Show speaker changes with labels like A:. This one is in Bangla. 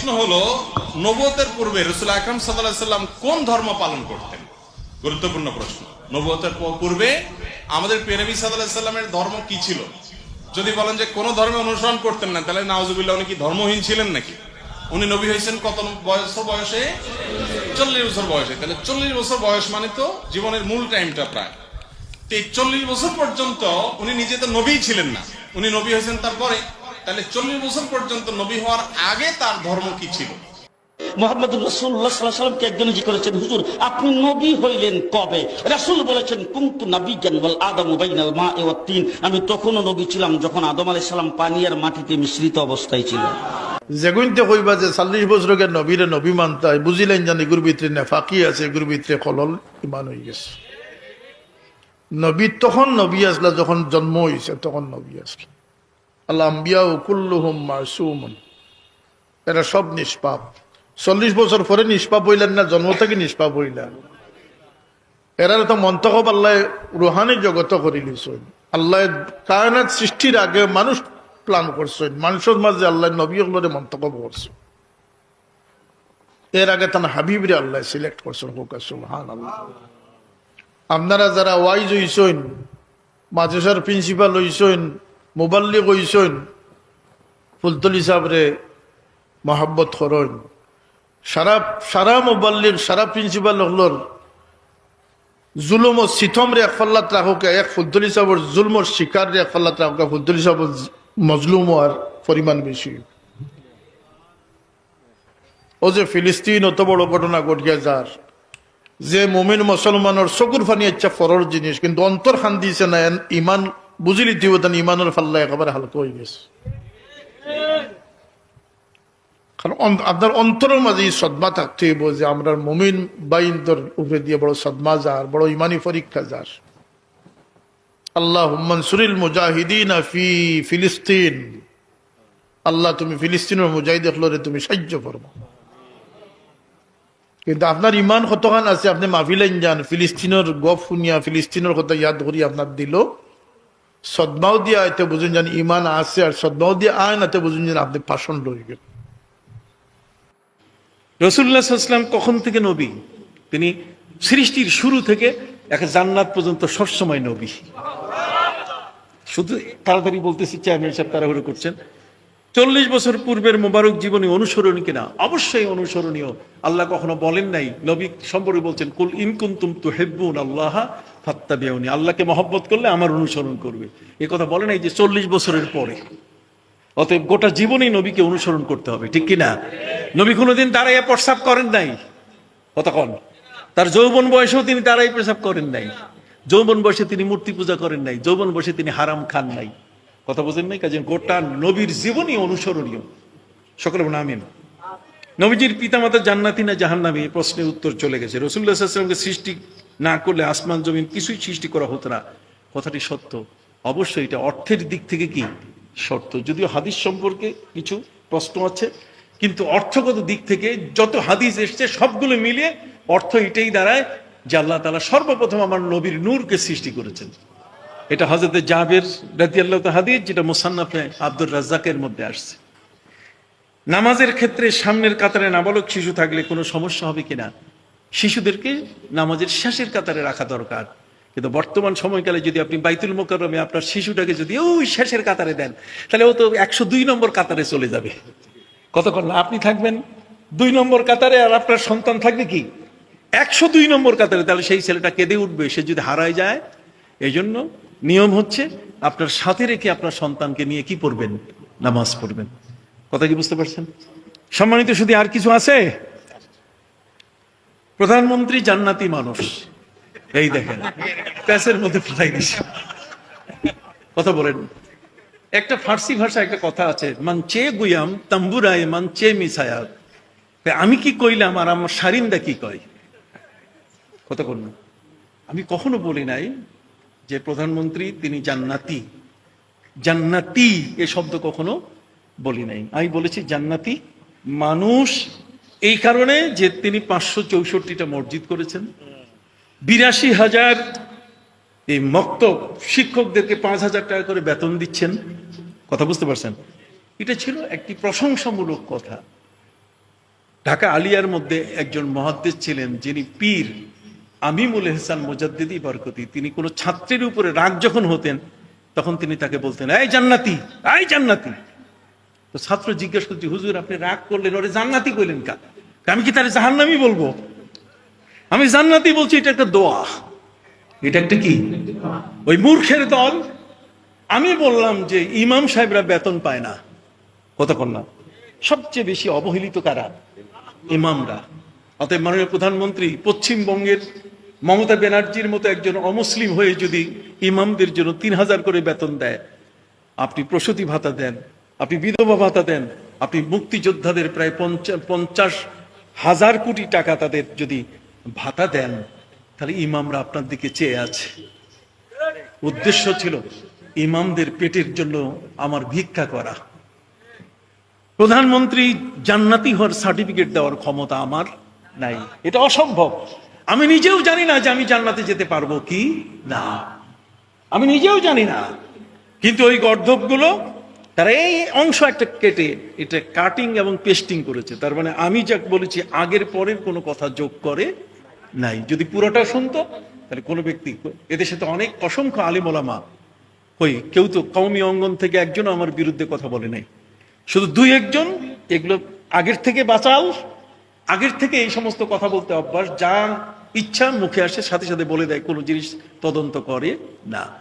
A: প্রশ্ন হলো নবতের পূর্বে রসুল আকরম সাল্লাম কোন ধর্ম পালন করতেন? গুরুত্বপূর্ণ প্রশ্ন। নবতের পূর্বে আমাদের পেনবী সাল্লামের ধর্ম কি ছিল? যদি বলেন যে কোন ধর্মে অনুসরণ করতেন না, তাহলে নাওজুবিল্লাহ উনি কি ধর্মহীন ছিলেন নাকি? উনি নবী হয়েছেন কত বয়স বয়সে? চল্লিশ বছর বয়সে। তাহলে চল্লিশ বছর বয়স মানে তো জীবনের মূল টাইমটা প্রায়। তো এই চল্লিশ বছর পর্যন্ত উনি নিজে তো নবী ছিলেন না। উনি নবী হয়েছেন তারপরে। তাহলে চল্লিশ বছর পর্যন্ত নবী হওয়ার আগে তার ধর্ম কি ছিল?
B: মোহাম্মদ রসুল্লাহ সাল্লামকে একজন জি করেছেন হুজুর আপনি নবী হইলেন কবে? রাসূল বলেছেন কুন্তু নবী জ্ঞানবল আদম বাইনাল মা এ তিন। আমি তখনও নবী ছিলাম যখন আদম আলাইহিস সালাম পানি আর মাটিতে মিশ্রিত অবস্থায় ছিল।
C: যেগুনতে কইবা যে চাল্লিশ বছরকে নবীরে নবী মানতাই বুঝিলেন জানি এগুর ভিতরে নেফাকি আছে এগুর ভিতরে কলল ইমান হয়ে গেছে। নবী তখন নবী আসলা যখন জন্ম হয়েছে তখন নবী আসলা। আল্লাহ আম্বিয়া কুল্লুহুম মাসুমন। এরা সব নিষ্পাপ। চল্লিশ বছর পরে নিষ্পাপ হইলেন না, জন্ম থেকে নিষ্পাপ হইলেন। এরা তো মন্তকব আল্লাহ রুহানি জগত করে লিছেন আল্লাহ কায়নাত সৃষ্টির আগে মানুষ প্ল্যান করছেন। মানুষের মাঝে আল্লাহ নবী হলরে মন্তকব করছেন। এর আগে তার হাবিবরে আল্লাহ সিলেক্ট করছেন, হোক আল্লাহ আপনারা যারা ওয়াইজ হইছেন, মাদ্রাসার প্রিন্সিপাল হইছেন মোবাল্লিক হইছেন, ফুলতলি সাবরে মহাব্বত করেন। সারা সারা মোবাল্লিক সারা প্রিন্সিপাল হলর জুলুম ও সিথম রে এক ফাল্লাত রাখোকে, এক ফুদ্দলি সাহর জুলম ও শিকার রে এক ফাল্লাত রাখোকে ফুদ্দলি সাহর মজলুম আর পরিমাণ বেশি। ও যে ফিলিস্তিন অত বড় ঘটনা ঘটিয়া যার, যে মুমিন মুসলমানের চকুর ফানি ইচ্ছা ফরর জিনিস, কিন্তু অন্তর খান দিয়েছে না ইমান বুঝিলি দিব তান ইমানের ফাল্লা একেবারে হালকা হয়ে গেছে। কারণ আপনার অন্তরের মাঝে সদমা থাকতে হইব যে আমরা মুমিন বাইন্দর উপরে দিয়ে বড় সদমা যার, বড় ইমানি পরীক্ষা যার। আল্লাহ মনসুরিল মুজাহিদিন ফি ফিলিস্তিন। আল্লাহ, তুমি ফিলিস্তিনের মুজাহিদ হলরে তুমি সাহায্য করব। কিন্তু আপনার ইমান কতখান আছে, আপনি মাহফিলাইন যান, ফিলিস্তিনের গপ শুনিয়া ফিলিস্তিনের কথা ইয়াদ করি আপনার দিল। সদমাও বুঝুন যেন ইমান আছে আর সদমাও বুঝুন যেন আপনি পাষণ রয়ে
D: রসুল্লাহ সাল্লাম কখন থেকে নবী? তিনি সৃষ্টির শুরু থেকে এক জান্নাত পর্যন্ত সবসময় নবী। শুধু তাড়াতাড়ি বলতেছি চেয়ারম্যান সাহেব তাড়াহুড়ো করছেন। চল্লিশ বছর পূর্বের মোবারক জীবনী অনুসরণীয় কিনা? অবশ্যই অনুসরণীয়। আল্লাহ কখনো বলেন নাই, নবী সম্পর্কে বলছেন, কুল ইনকুন্তুম তু হেব্বুন আল্লাহ ফাত্তাবিউনি। আল্লাহকে মহব্বত করলে আমার অনুসরণ করবে। এ কথা বলে নাই যে চল্লিশ বছরের পরে। অতএব গোটা জীবনেই নবীকে অনুসরণ করতে হবে, ঠিক কি না নবী কোনোদিন দাঁড়াইয়া প্রস্রাব করেন নাই। কতক্ষণ? তার যৌবন বয়সেও তিনি দাঁড়াই প্রস্রাব করেন নাই। যৌবন বয়সে তিনি মূর্তি পূজা করেন নাই। যৌবন বয়সে তিনি হারাম খান নাই। কথা বোঝেন নাই? কাজে গোটা নবীর জীবনই অনুসরণীয়। সকলে আমিন। নবীজির পিতামাতা জান্নাতি না জাহান্নামী? এই প্রশ্নের উত্তর চলে গেছে। রসুল্লাহ সাল্লামকে সৃষ্টি না করলে আসমান, জমিন কিছুই সৃষ্টি করা হতো না। কথাটি সত্য। অবশ্যই এটা অর্থের দিক থেকে কি? সত্য যদিও হাদিস সম্পর্কে কিছু প্রশ্ন আছে, কিন্তু অর্থগত দিক থেকে যত হাদিস এসছে, সবগুলো মিলিয়ে অর্থ এটাই দাঁড়ায় যে আল্লাহ তালা সর্বপ্রথম আমার নবীর নূরকে সৃষ্টি করেছেন। এটা হজরত জাবের রাজি আল্লাহ হাদিস, যেটা মুসান্নাফে আব্দুর রাজ্জাকের মধ্যে আসছে। নামাজের ক্ষেত্রে সামনের কাতারে নাবালক শিশু থাকলে কোনো সমস্যা হবে কিনা? শিশুদেরকে নামাজের শেষের কাতারে রাখা দরকার। কিন্তু বর্তমান সময়কালে যদি আপনি বাইতুল মোকারমে আপনার শিশুটাকে যদি ওই শেষের কাতারে দেন, তাহলে ও তো একশো দুই নম্বর কাতারে চলে যাবে। কতক্ষণ আপনি থাকবেন? দুই নম্বর কাতারে আর আপনার সন্তান থাকবে কি? একশো দুই নম্বর কাতারে। তাহলে সেই ছেলেটা কেঁদে উঠবে, সে যদি হারায় যায় এই জন্য নিয়ম হচ্ছে আপনার সাথে রেখে আপনার সন্তানকে নিয়ে কি পড়বেন? নামাজ পড়বেন। কথা কি বুঝতে পারছেন? সম্মানিত, শুধু আর কিছু আছে? প্রধানমন্ত্রী জান্নাতি মানুষ। এই দেখেন, প্যাসের মধ্যে ফুটাই দিছে। কথা বলেন। একটা ফার্সি ভাষা একটা কথা আছে, মান চে গুয়াম তাম্বুরায়, মান চে মিসায়াত আমি কি কইলাম আর আমার সারিন্দা কি কয়? কথা বলুন। আমি কখনো বলি নাই যে প্রধানমন্ত্রী, তিনি জান্নাতি। জান্নাতি এ শব্দ কখনো বলি নাই। আমি বলেছি জান্নাতি মানুষ এই কারণে যে তিনি পাঁচশো চৌষট্টিটা মসজিদ করেছেন। বিরাশি হাজার এই মক্তব শিক্ষকদেরকে পাঁচ হাজার টাকা করে বেতন দিচ্ছেন। কথা বুঝতে পারছেন? এটা ছিল একটি প্রশংসামূলক কথা। ঢাকা আলিয়ার মধ্যে একজন মহাদ্দেশ ছিলেন, যিনি পীর। আমিমুল এহসান মোজাদ্দিদি বরকতি, তিনি কোনো ছাত্রের উপরে রাগ যখন হতেন, তখন তিনি তাকে বলতেন, এই জান্নাতি এই জান্নাতি। তো ছাত্র জিজ্ঞেস করছি, হুজুর, আপনি রাগ করলেন, ওরে জান্নাতি কইলেন কা? আমি কি তার জাহান্নামি বলব? আমি জান্নাতি বলছি, এটা একটা দোয়া। এটা একটা কি? ওই মূর্খের দল। আমি বললাম যে ইমাম সাহেবরা বেতন পায় না। কতক্ষণ না? সবচেয়ে বেশি অবহেলিত কারা? ইমামরা। অতএব মাননীয় প্রধানমন্ত্রী, পশ্চিমবঙ্গের মমতা ব্যানার্জির মতো একজন অমুসলিম হয়ে যদি ইমামদের জন্য তিন হাজার করে বেতন দেয়, আপনি প্রসূতি ভাতা দেন, আপনি বিধবা ভাতা দেন, আপনি মুক্তিযোদ্ধাদের প্রায় পঞ্চা- পঞ্চাশ হাজার কোটি টাকা তাদের যদি ভাতা দেন, তাহলে ইমামরা আপনার দিকে চেয়ে আছে। উদ্দেশ্য ছিল ইমামদের পেটের জন্য আমার ভিক্ষা করা। প্রধানমন্ত্রী জান্নাতি হওয়ার সার্টিফিকেট দেওয়ার ক্ষমতা আমার নাই। এটা অসম্ভব। আমি নিজেও জানি না যে আমি জান্নাতে যেতে পারব কি? না। আমি নিজেও জানি না। কিন্তু ওই গর্ধবগুলো তারা এই অংশ একটা কেটে, এটা কাটিং এবং পেস্টিং করেছে। তার মানে আমি যা বলেছি, আগের পরের কোনো কথা যোগ করে নাই। যদি পুরোটা শুনতো, তাহলে কোনো ব্যক্তি, এদের সাথে অনেক অসংখ্য আলিমোলামা হই। কেউ তো কওমি অঙ্গন থেকে একজনও আমার বিরুদ্ধে কথা বলে নাই। শুধু দুই একজন, এগুলো আগের থেকে বাঁচাও। আগের থেকে এই সমস্ত কথা বলতে অভ্যাস, যা ইচ্ছা মুখে আসে সাথে সাথে বলে দেয় কোনো জিনিস তদন্ত করে না।